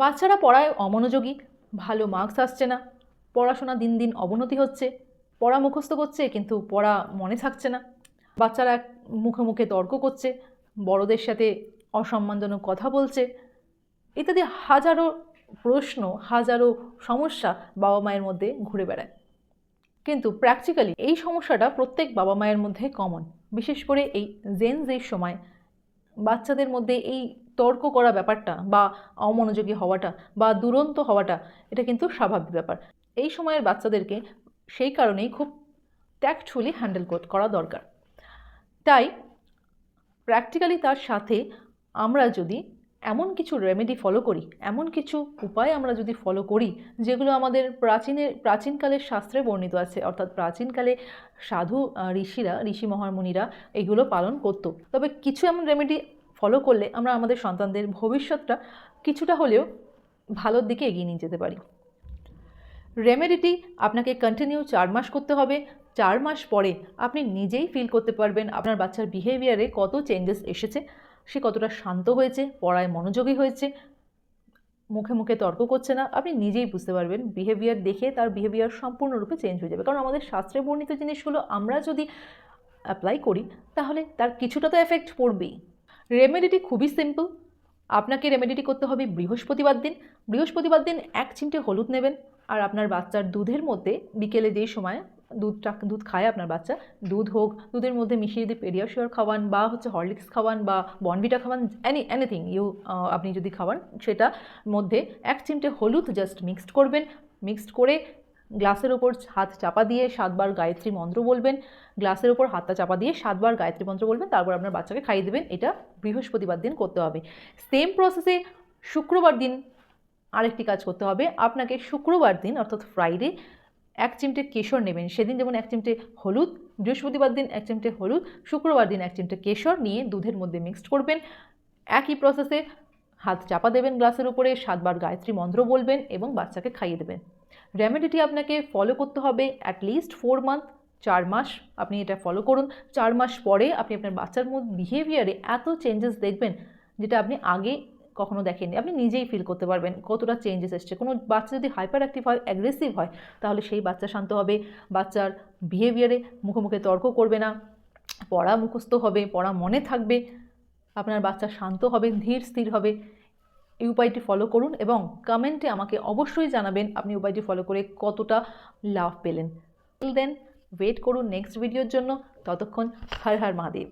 বাচ্চারা পড়ায় অমনোযোগী, ভালো মার্কস আসছে না। পড়াশোনা দিন দিন অবনতি হচ্ছে। পড়া মুখস্থ করছে, কিন্তু পড়া মনে থাকছে না। বাচ্চারা মুখে মুখে তর্ক করছে, বড়দের সাথে অসম্মানজনক কথা বলছে। ইত্যাদি হাজারো প্রশ্ন, হাজারো সমস্যা বাবা মায়ের মধ্যে ঘুরে বেড়ায়। কিন্তু প্র্যাকটিক্যালি এই সমস্যাটা প্রত্যেক বাবা মায়ের মধ্যে কমন বিশেষ করে এই জেন জের সময়, বাচ্চাদের মধ্যে এই তর্ক করা ব্যাপারটা বা অমনোযোগী হওয়াটা বা দুরন্ত হওয়াটা, এটা কিন্তু স্বাভাবিক ব্যাপার। এই সময়ের বাচ্চাদেরকে সেই কারণেই খুব ট্যাক্টফুলি হ্যান্ডেল করা দরকার। তাই প্র্যাকটিক্যালি তার সাথে আমরা যদি এমন কিছু রেমেডি ফলো করি, এমন কিছু উপায় আমরা যদি ফলো করি, যেগুলো আমাদের প্রাচীনের প্রাচীনকালের শাস্ত্রে বর্ণিত আছে, অর্থাৎ প্রাচীনকালে সাধু ঋষিরা, ঋষি মহামুনিরা এগুলো পালন করতো। তবে কিছু এমন রেমেডি ফলো করলে আমরা আমাদের সন্তানদের ভবিষ্যৎটা কিছুটা হলেও ভালোর দিকে এগিয়ে নিয়ে যেতে পারি। রেমেডিটি আপনাকে কন্টিনিউ চার মাস করতে হবে। চার মাস পরে আপনি নিজেই ফিল করতে পারবেন আপনার বাচ্চার বিহেভিয়ারে কত চেঞ্জেস এসেছে, সে কতটা শান্ত হয়েছে, পড়ায় মনোযোগী হয়েছে, মুখে মুখে তর্ক করছে না, আপনি নিজেই বুঝতে পারবেন বিহেভিয়ার দেখে তার বিহেভিয়ার সম্পূর্ণরূপে চেঞ্জ হয়ে যাবে। কারণ আমাদের শাস্ত্রে বর্ণিত জিনিসগুলো আমরা যদি অ্যাপ্লাই করি, তাহলে তার কিছুটা তো এফেক্ট পড়বেই। রেমেডিটি খুবই সিম্পল আপনাকে রেমেডিটি করতে হবে বৃহস্পতিবার দিন। বৃহস্পতিবার দিন এক চিমটে হলুদ নেবেন আর আপনার বাচ্চার দুধের মধ্যে বিকেলে যেই সময় দুধটা দুধ খায় আপনার বাচ্চা, দুধ হোক, দুধের মধ্যে মিশিয়ে যদি পেডিয়াশিওর খাওয়ান বা হচ্ছে হরলিক্স খাওয়ান বা বনভিটা খাওয়ান এনি এনিথিং ইউ আপনি যদি খাওয়ান, সেটা মধ্যে এক চিমটে হলুদ জাস্ট মিক্সড করবেন। মিক্সড করে গ্লাসের ওপর হাত চাপা দিয়ে সাতবার গায়ত্রী মন্ত্র বলবেন, গ্লাসের ওপর হাতটা চাপা দিয়ে সাতবার গায়ত্রী মন্ত্র বলবেন, তারপর আপনার বাচ্চাকে খাইয়ে দেবেন, এটা বৃহস্পতিবার দিন করতে হবে। সেম প্রসেসে শুক্রবার দিন আরেকটি কাজ করতে হবে, আপনাকে শুক্রবার দিন, অর্থাৎ ফ্রাইডে এক চিমটে কেশর নেবেন। সেদিন যেমন এক চিমটে হলুদ, বৃহস্পতিবার দিন এক চিমটে হলুদ, শুক্রবার দিন এক চিমটে কেশর নিয়ে দুধের মধ্যে মিক্সড করবেন। একই প্রসেসে হাত চাপা দেবেন গ্লাসের উপরে, সাতবার গায়ত্রী মন্ত্র বলবেন এবং বাচ্চাকে খাইয়ে দেবেন। রেমেডিটি আপনাকে ফলো করতে হবে অ্যাট লিস্ট ফোর মান্থ চার মাস। আপনি এটা ফলো করুন। চার মাস পরে আপনি আপনার বাচ্চার মধ্যে বিহেভিয়ারে এত চেঞ্জেস দেখবেন যেটা আপনি আগে কখনো দেখেননি। আপনি নিজেই ফিল করতে পারবেন কতটা চেঞ্জেস এসছে। কোনো বাচ্চা যদি হাইপার অ্যাক্টিভ হয় অ্যাগ্রেসিভ হয়, তাহলে সেই বাচ্চা শান্ত হবে। বাচ্চার বিহেভিয়ারে মুখে মুখে তর্ক করবে না। পড়া মুখস্থ হবে, পড়া মনে থাকবে। আপনার বাচ্চা শান্ত হবে, ধীর স্থির হবে। এই উপায়টি ফলো করুন এবং কমেন্টে আমাকে অবশ্যই জানাবেন আপনি উপায়টি ফলো করে কতটা লাভ পেলেন। দেন ওয়েট করুন নেক্সট ভিডিওর জন্য। ততক্ষণ, হর হর মহাদেব।